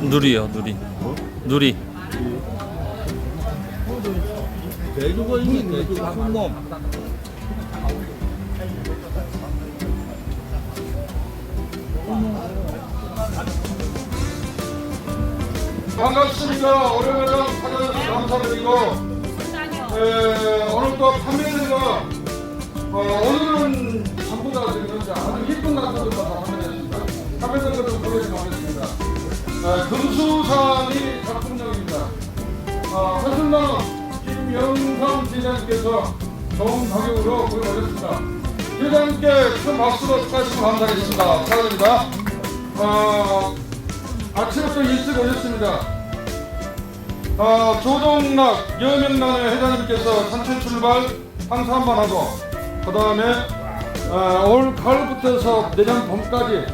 누리요 누리 누리 대주가 있니 대주 한몸 반갑습니다. 오래오래 찾아주셔서 감사드리고 에, 오늘 또 판매되가 어, 오늘은 전부 다 그런지 아주 이쁜 낙서들만 다 판매됐습니다. 판매된. 에, 금수산이 작품력입니다. 어, 사실은 김영삼 기자님께서 좋은 가격으로 구입하셨습니다. 기자님께 큰 박수로 축하하시면 감사하겠습니다. 축하드립니다. 어, 아침부터 일찍 오셨습니다. 어, 조동락 여명란의 회장님께서 산책 출발 항상 한 번 하고 그 다음에 어, 올 가을부터서 내년 봄까지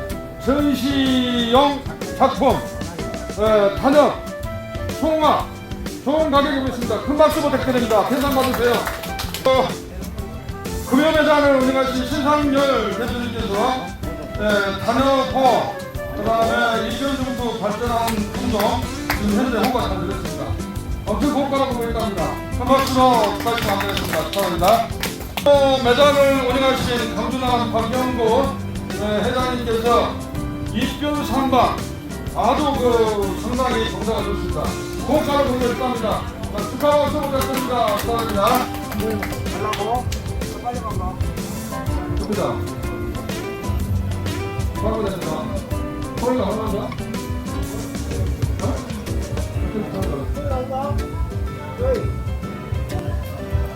전시용 작품 어, 단역 송화 좋은 가격이고 있습니다. 큰 박수 부탁드립니다. 대상 받으세요. 어, 금요 매장을 운영하신 신상열 대표님께서 예, 단역호 그 다음에 2년 정도 발전한 품종 지금 현재 호가 잘 되었습니다. 엄청 고가라고 보겠답니다. 한 박수로 다시 마무리하겠습니다. 축하합니다. 또 매장을 운영하신 강준환 박영구 예, 회장님께서 입교 상방 아주 그 상당히 정사가 좋습니다. 고가를 보겠답니다. 축하와 수고 부탁드립니다. 축하합니다. 좋습니다. 바로 됐습니다. 소리가 얼마나?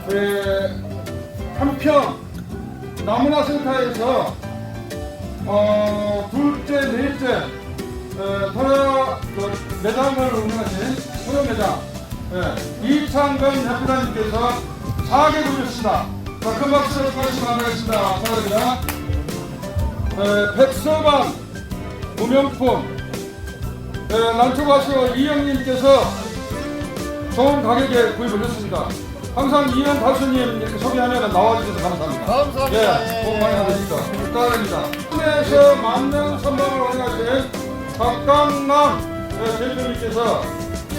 네, 한평 나무나 센터에서 어, 둘째, 넷째 에, 토요 그, 매장을 운영하신 토요 매장 예, 이창근 대표장님께서 4개 주셨습니다. 자, 큰 박수로 축하하시면 감사하겠습니다. 축하드립니다. 에, 백서방 무명품 에, 난초가수 이영님께서 좋은 가격에 구입하셨습니다. 항상 이영 가수님 이렇게 소개하면 나와주셔서 감사합니다. 감사합니다. 예, 복 많이 받으십시오. 축하드립니다. 국내에서 만능 선방을 박강남 예, 대표님께서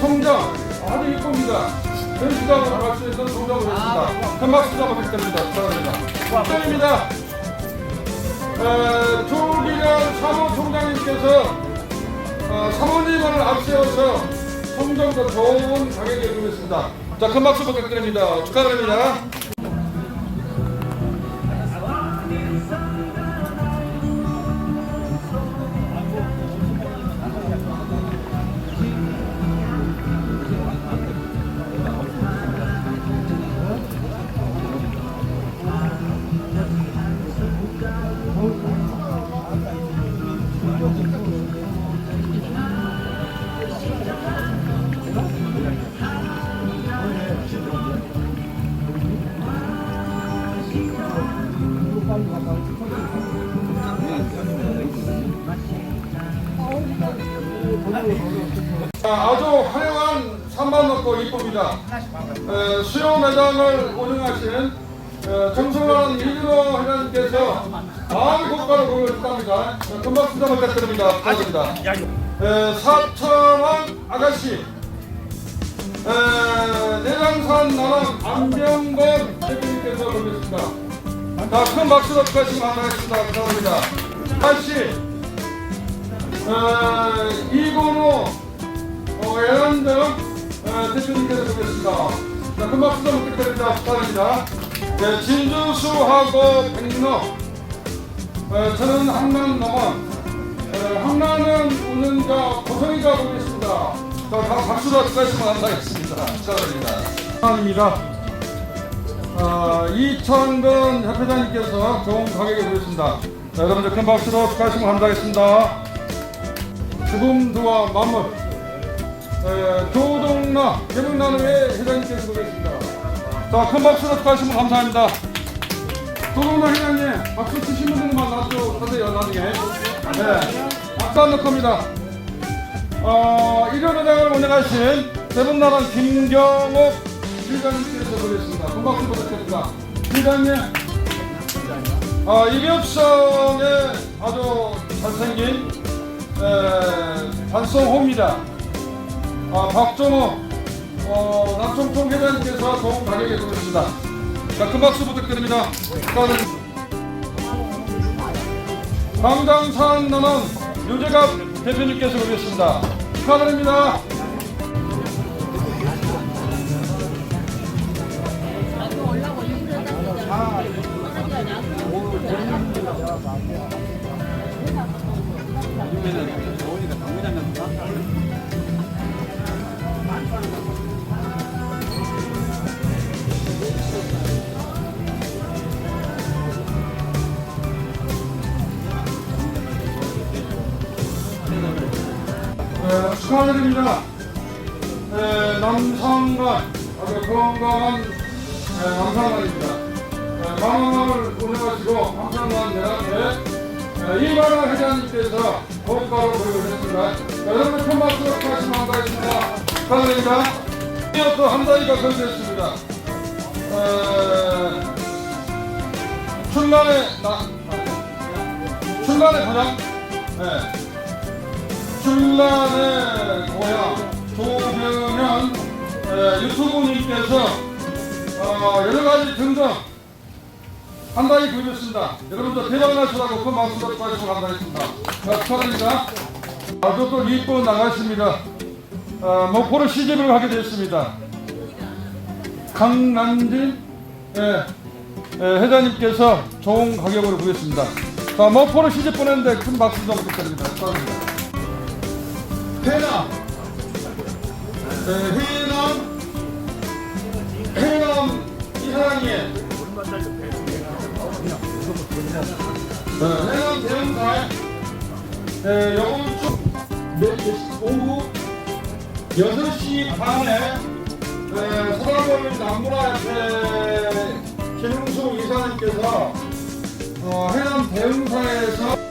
성장 아주 이쁩니다. 전시장으로 수 있는 성장을 했습니다. 큰 박수 잡아 부탁드립니다. 축하드립니다. 축하드립니다. 에, 조기련 사무총장님께서 어, 사모님을 앞세워서 성적도 좋은 가격에 주겠습니다. 자, 큰 박수 부탁드립니다. 축하드립니다. 아주 화려한 산만 넣고 이쁩니다. 에, 수요 매장을 운영하시는 에, 정성환 이준호 회장님께서 마음 고가를 보여줬답니다. 자, 금방 수다 부탁드립니다. 감사합니다. 에, 사천왕 아가씨 에, 내장산 나랑 안병건 대표님께서 보겠습니다. 자, 큰 박수로 축하하시면 감사하겠습니다. 감사합니다. 다시 어, 이건호 어, 애완 등 어, 대표님께서 보겠습니다. 자, 큰 박수 좀 부탁드립니다. 축하드립니다. 네, 진주 수하고 백로 어, 저는 한남 넘어 어, 한남은 운전자 고성이가 보겠습니다. 자, 다 박수로 축하하시면 감사하겠습니다. 축하드립니다. 감사합니다. 어, 이천근 협회장님께서 좋은 가격에 보겠습니다. 자, 여러분들 큰 박수로 축하하시면 감사하겠습니다. 죽음두와 만물 에, 조동나 개명나눔의 회장님께서 보겠습니다. 자, 큰 박수로 축하하시면 감사합니다. 조동나 회장님, 박수 치시는 분만 놔줘 하세요, 나중에. 네, 박수 안넣 겁니다. 어, 일요일장을 운영하신 세븐나라 김경옥 회장님께서 보겠습니다. 큰 박수 부탁드립니다. 회장님, 어, 이병성의 아주 잘생긴 에, 반송호입니다. 아, 박종호 어, 남청통 회장님께서 도움 가격에 들어오셨습니다. 자, 큰 박수 부탁드립니다. 축하드립니다. 강장산나는 유재갑 대표님께서 오셨습니다. 축하드립니다. 네, 축하드립니다. 네, 남상관 아주 건강한 네, 남상관입니다. 네, 만원을 운영하시고 남상관 대학에 네, 이만화 회장님께서 고가로. 자, 여러분 큰 박수로 다시 감사했습니다. 축하드립니다. 이어서 한다이가 선수했습니다. 나 출란의 고장 네. 출란의 고향 조병현 에, 유튜브님께서 어, 여러 가지 등등 한다이 그렸습니다. 여러분들 대박나시라고 큰 박수 받고 하시고 감사했습니다. 자, 축하드립니다. 아주 또 이쁜 나가십니다. 어, 목포로 시집을 가게 됐습니다. 강남진 예, 예, 회장님께서 좋은 가격으로 구했습니다. 자, 목포로 시집 보냈는데 큰 박수 좀 부탁드립니다. 축하드립니다. 해남, 예, 해남, 해남 예, 해남 대형사에 예, 요번 주 매- 오후 6시 반에 네, 서울시 남문화협회 김웅수 이사님께서 어, 해남 대흥사에서